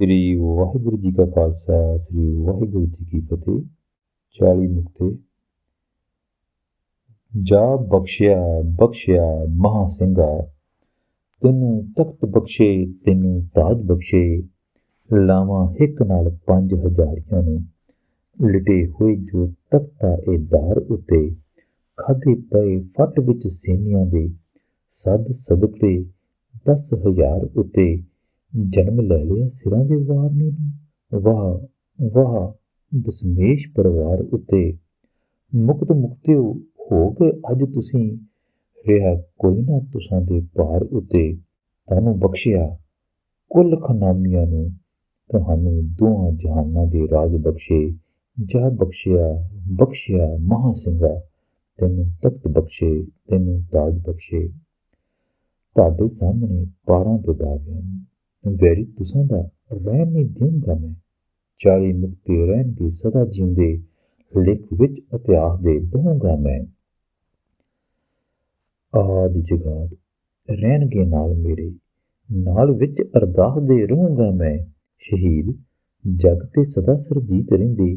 ਸ੍ਰੀ ਵਾਹਿਗੁਰੂ ਜੀ ਕਾ ਖਾਲਸਾ, ਸ੍ਰੀ ਵਾਹਿਗੁਰੂ ਜੀ ਕੀ ਫਤਿਹ। 40 ਮੁਕਤੇ। ਜਾ ਬਖਸ਼ਿਆ ਬਖਸ਼ਿਆ ਮਹਾ ਸਿੰਘਾ, ਤੈਨੂੰ ਤਖਤ ਬਖਸ਼ੇ, ਤੈਨੂੰ ਤਾਜ ਬਖਸ਼ੇ। ਲਾਵਾਂ ਹਿੱਕ ਨਾਲ ਪੰਜ ਹਜ਼ਾਰੀਆਂ ਨੂੰ। ਲਿਟੇ ਹੋਏ ਜੋ ਤਖਤਾ ਇਹ ਧਾਰ ਉਤੇ ਖਾਦੇ ਪਏ ਫੱਟ ਵਿੱਚ ਸੇਨੀਆਂ ਦੇ। ਸਦ ਸਦਕੇ ਦਸ ਹਜ਼ਾਰ ਉਤੇ ਜਨਮ ਲੈ ਲਿਆ ਸਿਰਾਂ ਦੇ ਵਾਰਨੇ ਨੂੰ। ਵਾਹ ਵਾਹ, ਦਸਮੇਸ਼ ਪਰਿਵਾਰ ਉਤੇ ਮੁਕਤ ਮੁਕਤਿਓ ਹੋ ਗਏ ਅੱਜ ਤੁਸੀਂ। ਰਿਹਾ ਕੋਈ ਨਾ ਤੁਸਾਂ ਦੇ ਭਾਰ ਉਤੇ, ਤੁਹਾਨੂੰ ਬਖਸ਼ਿਆ ਕੁੱਲ ਖਨਾਮੀਆਂ ਨੂੰ। ਤੁਹਾਨੂੰ ਦੋਹਾਂ ਜਹਾਨਾਂ ਦੇ ਰਾਜ ਬਖਸ਼ੇ ਜਾ ਬਖਸ਼ਿਆ ਬਖਸ਼ਿਆ ਮਹਾ ਸਿੰਘਾ। ਤੈਨੂੰ ਤਖਤ ਬਖਸ਼ੇ, ਤੈਨੂੰ ਤਾਜ ਬਖਸ਼ੇ। ਤੁਹਾਡੇ ਸਾਹਮਣੇ ਪਾਰਾਂ ਬਿਦਾਵਿਆਂ ਨੂੰ ਵੈਰੀ ਤੁਸਾਂ ਦਾ ਰਹਿਣ ਨਹੀਂ ਦੇਵਾਂਗਾ ਮੈਂ। 40 ਮੁਕਤੇ ਰਹਿਣਗੇ ਸਦਾ ਜਿਉਂਦੇ, ਲਿਖ ਵਿੱਚ ਇਤਿਹਾਸ ਦੇ ਬਹੂੰਗਾ ਮੈਂ। ਆਦ ਜਗਾਦ ਰਹਿਣਗੇ ਨਾਲ ਮੇਰੇ, ਨਾਲ ਵਿੱਚ ਅਰਦਾਸ ਦੇ ਰਹੂੰਗਾ ਮੈਂ। ਸ਼ਹੀਦ, ਜਗ ਤੇ ਸਦਾ ਸਰਜੀਤ ਰਹਿੰਦੇ,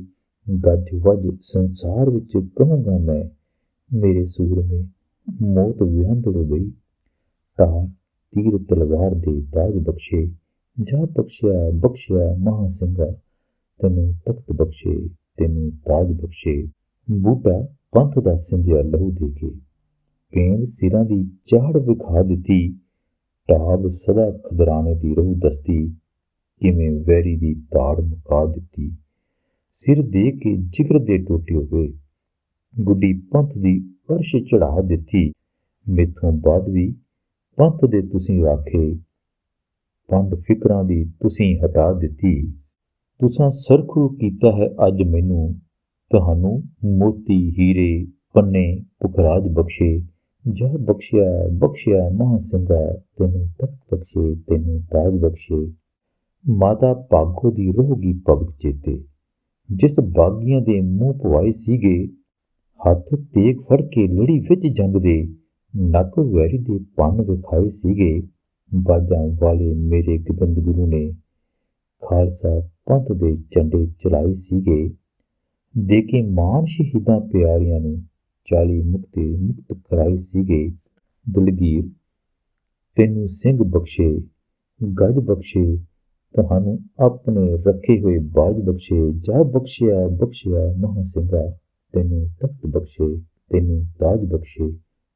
ਗੱਜ ਵੱਜ ਸੰਸਾਰ ਵਿੱਚ ਕਹੂੰਗਾ ਮੈਂ। ਮੇਰੇ ਸੂਰਮੇ, ਮੌਤ ਵਿਹੰਦੜ ਗਈ। ਤਾਰ ਤੀਰ ਤਲਵਾਰ ਦੇ ਤਾਜ ਬਖਸ਼ੇ, ਜਾ ਬਖਸ਼ਿਆ ਬਖਸ਼ਿਆ ਮਹਾ ਸਿੰਘਾ, ਤੈਨੂੰ ਤਖਤ ਬਖਸ਼ੇ, ਤੈਨੂੰ ਤਾਜ ਬਖਸ਼ੇ। ਬੂਟਾ ਪੰਥ ਦਾ ਸਿੰਜਿਆ ਲਹੂ ਦੇ ਕੇ ਪੇਂਦ ਸਿਰਾਂ ਦੀ ਚਾੜ ਵਿਖਾ ਦਿੱਤੀ। ਟਾਬ ਸਦਾ ਖਦਰਾਣੇ ਦੀ ਰਹੂ ਦਸਤੀ, ਕਿਵੇਂ ਵੈਰੀ ਦੀ ਤਾੜ ਮੁਕਾ ਦਿੱਤੀ। ਸਿਰ ਦੇ ਕੇ ਜਿਗਰ ਦੇ ਟੋਟੇ ਹੋਏ, ਗੁੱਡੀ ਪੰਥ ਦੀ ਅਰਸ਼ ਚੜਾ ਦਿੱਤੀ। ਮੇਥੋਂ ਬਾਅਦ ਵੀ ਪੰਥ ਦੇ ਤੁਸੀਂ ਆਖੇ, ਪੰਡ ਫਿਕਰਾਂ ਦੀ ਤੁਸੀਂ ਹਟਾ ਦਿੱਤੀ। ਤੁਸਾਂ ਸਰਖੂ ਕੀਤਾ ਹੈ ਅੱਜ ਮੈਨੂੰ, ਤੁਹਾਨੂੰ ਮੋਤੀ ਹੀਰੇ ਪੰਨੇ ਪੁਖਰਾਜ ਬਖਸ਼ੇ। ਜਾ ਬਖਸ਼ਿਆ ਬਖਸ਼ਿਆ ਮਹਾ ਸਿੰਘਾ, ਤੈਨੂੰ ਤਖਤ ਬਖਸ਼ੇ, ਤੈਨੂੰ ਤਾਜ ਬਖਸ਼ੇ। ਮਾਤਾ ਭਾਗੋ ਦੀ ਰਹੂਗੀ ਭਗਤ ਚੇਤੇ। ਜਿਸ ਬਾਗੀਆਂ ਦੇ ਮੂੰਹ ਪਵਾਏ ਸੀਗੇ, ਹੱਥ ਤੇਗ ਫੜ ਕੇ ਲੜੀ ਵਿੱਚ ਜੰਗ ਦੇ। ਨੱਕ ਵੈਰੀ ਦੇ ਪੰਨ ਵਿਖਾਏ ਸੀਗੇ। ਬਾਜਾਂ ਵਾਲੇ ਮੇਰੇ ਗੋਬਿੰਦ ਗੁਰੂ ਨੇ ਖਾਲਸਾ ਪੰਥ ਦੇ ਝੰਡੇ ਚਲਾਏ ਸੀਗੇ। ਦੇ ਕੇ ਮਾਨ ਸ਼ਹੀਦਾਂ ਪਿਆਰਿਆਂ ਨੂੰ 40 ਮੁਕਤੇ ਮੁਕਤ ਕਰਾਏ ਸੀਗੇ। ਦਲਗੀਰ, ਤੈਨੂੰ ਸਿੰਘ ਬਖਸ਼ੇ, ਗਜ ਬਖਸ਼ੇ, ਤੁਹਾਨੂੰ ਆਪਣੇ ਰੱਖੇ ਹੋਏ ਬਾਜ ਬਖਸ਼ੇ, ਜਾ ਬਖਸ਼ਿਆ ਬਖਸ਼ਿਆ ਮਹਾ ਸਿੰਘਾ, ਤੈਨੂੰ ਤਖਤ ਬਖਸ਼ੇ, ਤੈਨੂੰ ਤਾਜ ਬਖਸ਼ੇ।